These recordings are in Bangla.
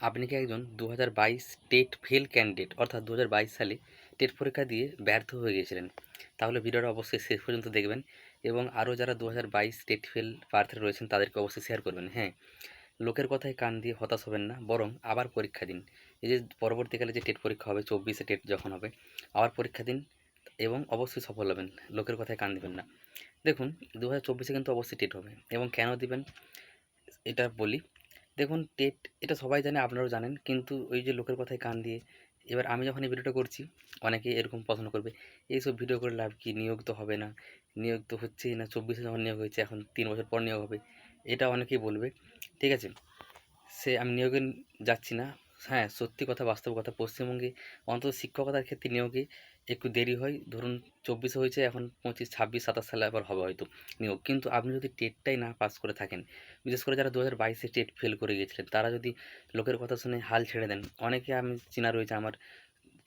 আপনি কি একজন দু হাজার বাইশ টেট ফেল ক্যান্ডিডেট, অর্থাৎ দু হাজার বাইশ সালে টেট পরীক্ষা দিয়ে ব্যর্থ হয়ে গিয়েছিলেন? তাহলে ভিডিওটা অবশ্যই শেষ পর্যন্ত দেখবেন এবং আরও যারা দু হাজার বাইশ টেট ফেল প্রার্থীরা রয়েছেন তাদেরকে অবশ্যই শেয়ার করবেন হ্যাঁ? লোকের কথায় কান দিয়ে হতাশ হবেন না, বরং আবার পরীক্ষা দিন। এই যে পরবর্তীকালে যে টেট পরীক্ষা হবে, চব্বিশে টেট যখন হবে, আবার পরীক্ষা দিন এবং অবশ্যই সফল হবেন, লোকের কথায় কান দিবেন না। দেখুন দু হাজার চব্বিশে কিন্তু অবশ্যই টেট হবে এবং কেন দিবেন? এটা বলি দেখুন, টেট এটা সবাই জানে, আপনারাও জানেন। কিন্তু ওই যে লোকের কথায় কান দিয়ে, এবার আমি যখন এই ভিডিওটা করছি, অনেকে এরকম পছন্দ করবে, এইসব ভিডিও করে লাভ কি? নিয়োগ তো হবে না। নিয়োগ তো হচ্ছেই না, চব্বিশে যখন নিয়োগ হয়েছে, এখন তিন বছর পর নিয়োগ হবে। এটা অনেকেই বলবে, ঠিক আছে? সে আমি নিয়োগে যাচ্ছি না। হ্যাঁ সত্যি কথা, বাস্তব কথা, পশ্চিমবঙ্গে অন্তত শিক্ষকতার ক্ষেত্রে নিয়োগে একটু দেরি হয়। ধরুন চব্বিশে হয়েছে, এখন পঁচিশ, ছাব্বিশ, সাতাশ সালে আবার হবে হয়তো নিয়োগ। কিন্তু আপনি যদি টেটটাই না পাস করে থাকেন, বিশেষ করে যারা দু হাজার বাইশে টেট ফেল করে গিয়েছিলেন, তারা যদি লোকের কথা শুনে হাল ছেড়ে দেন, অনেকে আমি চেনা রয়েছে, আমার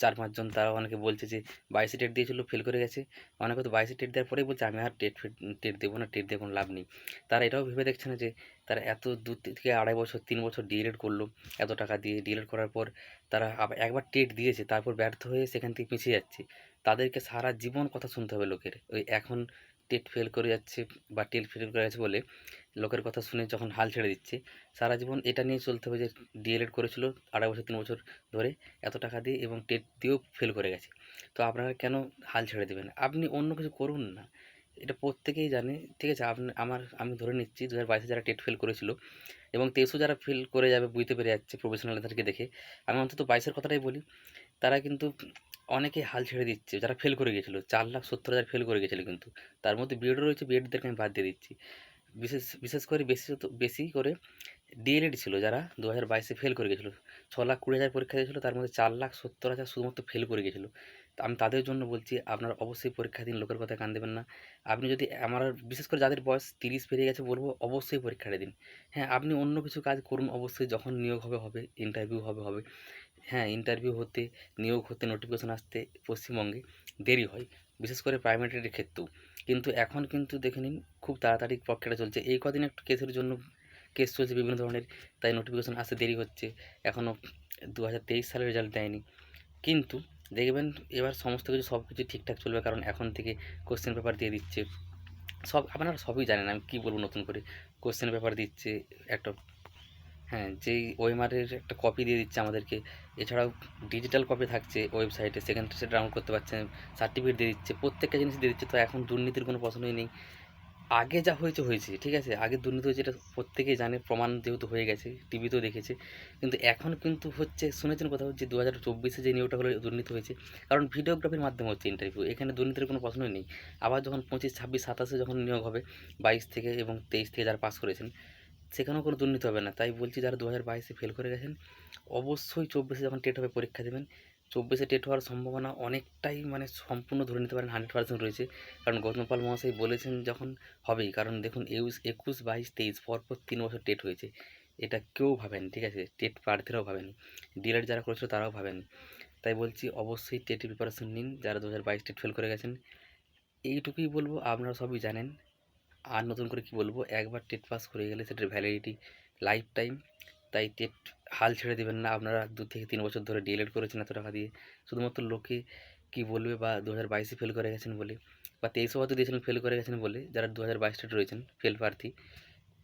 চার পাঁচজন তারা অনেকে বলছে যে বাইশে টেট দিয়েছিল ফেল করে গেছে। অনেকে তো বাইশে টেট দেওয়ার পরেই বলছে, আমি আর টেট টেট দেবো না টেট দিয়ে কোনো লাভ নেই। তারা এটাও ভেবে দেখছে না যে তারা এত দু থেকে আড়াই বছর, তিন বছর ডিএলএড করল, এত টাকা দিয়ে ডিএলএড করার পর তারা একবার টেট দিয়েছে, তারপর ব্যর্থ হয়ে সেখান থেকে পিছিয়ে যাচ্ছে। তাদেরকে সারা জীবন কথা শুনতে হবে লোকের। ওই এখন টেট ফেল করে যাচ্ছে বা টেট ফেল করে যাচ্ছে বলে লোকের কথা শুনে যখন হাল ছেড়ে দিচ্ছে, সারা জীবন এটা নিয়ে চলতে হবে যে ডিএলএড করেছিল আড়াই বছর, তিন বছর ধরে এত টাকা দিয়ে এবং টেট দিয়েও ফেল করে গেছে। তো আপনারা কেন হাল ছেড়ে দেবেন? আপনি অন্য কিছু করুন না। এটা প্রত্যেকেই জানে। ঠিক আছে, আপনি, আমার, আমি ধরে নিচ্ছি দু হাজার বাইশে যারা টেট ফেল করেছিল এবং তেইশও যারা ফেল করে যাবে, বুঝতে পেরে যাচ্ছে প্রফেশনাল প্রফেশনালদেরকে দেখে। আমি অন্তত বাইশের কথাটাই বলি। তারা কিন্তু অনেকে হাল ছেড়ে দিচ্ছে, যারা ফেল করে গেছিল। চার লাখ সত্তর হাজার ফেল করে গেছিল কিন্তু। তার মধ্যে বিএড রয়েছে বিএডদেরকে আমি বাদ দিয়ে দিচ্ছি। বিশেষ বিশেষ করে বেশি বেশি করে ডিএলএড ছিল যারা দু হাজার বাইশে ফেল করে গেছিল। ছ লাখ কুড়ি হাজার পরীক্ষা দিয়েছিলো, তার মধ্যে চার লাখ সত্তর হাজার শুধুমাত্র ফেল করে গেছিল। আমি তাদের জন্য বলছি, আপনারা অবশ্যই পরীক্ষা দিন, লোকের কথায় কান দেবেন না। আপনি যদি আমার বিশেষ করে যাদের বয়স তিরিশ পেরিয়ে গেছে বলব, অবশ্যই পরীক্ষাটা দিন। হ্যাঁ আপনি অন্য কিছু কাজ করুন, অবশ্যই যখন নিয়োগ হবে হবে ইন্টারভিউ হবে হবে। হ্যাঁ ইন্টারভিউ হতে, নিয়োগ হতে নোটিফিকেশন আসতে পশ্চিমবঙ্গে দেরি হয়, বিশেষ করে প্রাইমারির ক্ষেত্রেও। কিন্তু এখন কিন্তু দেখে নিন, খুব তাড়াতাড়ি প্রক্রিয়াটা চলছে। এই কদিন একটু কেসের জন্য কেস চলছে বিভিন্ন ধরনের, তাই নোটিফিকেশন আসতে দেরি হচ্ছে। এখনও দু হাজার তেইশ সালের রেজাল্ট দেয়নি। কিন্তু দেখবেন এবার সমস্ত কিছু সব কিছু ঠিকঠাক চলবে কারণ এখন থেকে কোশ্চেন পেপার দিয়ে দিচ্ছে। সব আপনারা সবই জানেন আমি কী বলব নতুন করে। কোশ্চেন পেপার দিচ্ছে, একটা হ্যাঁ যেই ওয়েমারের একটা কপি দিয়ে দিচ্ছে আমাদেরকে। এছাড়াও ডিজিটাল কপি থাকছে ওয়েবসাইটে সেখান থেকে ডাউনলোড করতে পারছেন সার্টিফিকেট দিয়ে দিচ্ছে, প্রত্যেকটা জিনিস দিয়ে দিচ্ছে। তো এখন দুর্নীতির কোনো প্রশ্নই নেই। আগে যা হয়েছে হয়েছে, ঠিক আছে? আগে দুর্নীতি হয়েছে, এটা প্রত্যেকেই জানে, প্রমাণ যেহেতু হয়ে গেছে টিভিতেও দেখেছে। কিন্তু এখন কিন্তু হচ্ছে, শুনেছেন কোথাও যে দু হাজার চব্বিশে যে নিয়োগটা হলো, দুর্নীতি হয়েছে। কারণ ভিডিওগ্রাফির মাধ্যমে হচ্ছে ইন্টারভিউ এখানে দুর্নীতির কোনো প্রশ্নই নেই। আবার যখন পঁচিশ, ছাব্বিশ, সাতাশে যখন নিয়োগ হবে, বাইশ থেকে এবং তেইশ থেকে যারা পাস করেছেন, সেখানেও কোনো দুর্নীতি হবে না। তাই বলছি, যারা দু হাজার বাইশে ফেল করে গেছেন, অবশ্যই চব্বিশে যখন টেট হবে, পরীক্ষা দেবেন। চব্বিশে টেট হওয়ার সম্ভাবনা অনেকটাই মানে সম্পূর্ণ ধরে নিতে পারেন হান্ড্রেড পার্সেন্ট রয়েছে। কারণ গতপাল মহাশয় বলেছেন যখন হবেই, কারণ দেখুন একুশ একুশ, বাইশ, তেইশ, পরপর তিন বছর টেট হয়েছে। এটা কেউ ভাবেন, ঠিক আছে? টেট প্রার্থীরাও ভাবেন ডিলেট যারা করেছিল তারাও ভাবেন। তাই বলছি অবশ্যই টেটের প্রিপারেশন নিন, যারা দু হাজার বাইশ টেট ফেল করে গেছেন। এইটুকুই বলব, আপনারা সবই জানেন। আর নতুন করে কি বলব, একবার টেট পাস করে গেলে সেটার ভ্যালিডিটি লাইফ টাইম তাই টেট হাল ছেড়ে দেবেন না। আপনারা দু থেকে তিন বছর ধরে ডিএলএড করেছেন এত টাকা দিয়ে। শুধুমাত্র লোকে কি বলবে বা দু হাজার বাইশে ফেল করে গেছেন বলে বা তেইশও হয়তো দিয়েছিলেন ফেল করে গেছেন বলে যারা দু হাজার বাইশ রয়েছেন ফেল প্রার্থী,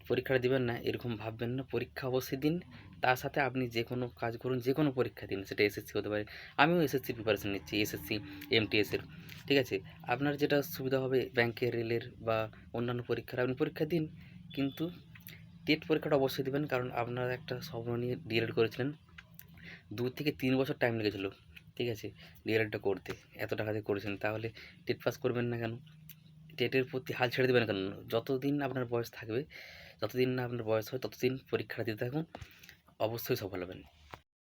পরীক্ষাটা দিবেন না, এরকম ভাববেন না। পরীক্ষা অবশ্যই দিন। তার সাথে আপনি যে কোনো কাজ করুন, যে কোনো পরীক্ষা দিন। সেটা এসএসসি হতে পারে। আমিও এসএসসি প্রিপারেশন নিচ্ছি এসএসসি এমটিএসের ঠিক আছে? আপনার যেটা সুবিধা হবে ব্যাংকের রেলের বা অন্যান্য পরীক্ষার, আপনি পরীক্ষা দিন। কিন্তু টেট পরীক্ষাটা অবশ্যই দেবেন, কারণ আপনারা একটা স্বপ্ন নিয়ে ডিএলএড করেছিলেন। দু থেকে তিন বছর টাইম লেগেছিল, ঠিক আছে ডিএলএডটা করতে। এত টাকা দিয়ে করেছেন, তাহলে টেট পাস করবেন না কেন? টেটের প্রতি হাল ছেড়ে দেবেন কেন? যতদিন আপনার বয়স থাকবে, যতদিন না আপনার বয়স হয়, ততদিন পরীক্ষাটা দিতে থাকুন। অবশ্যই সফল হবেন।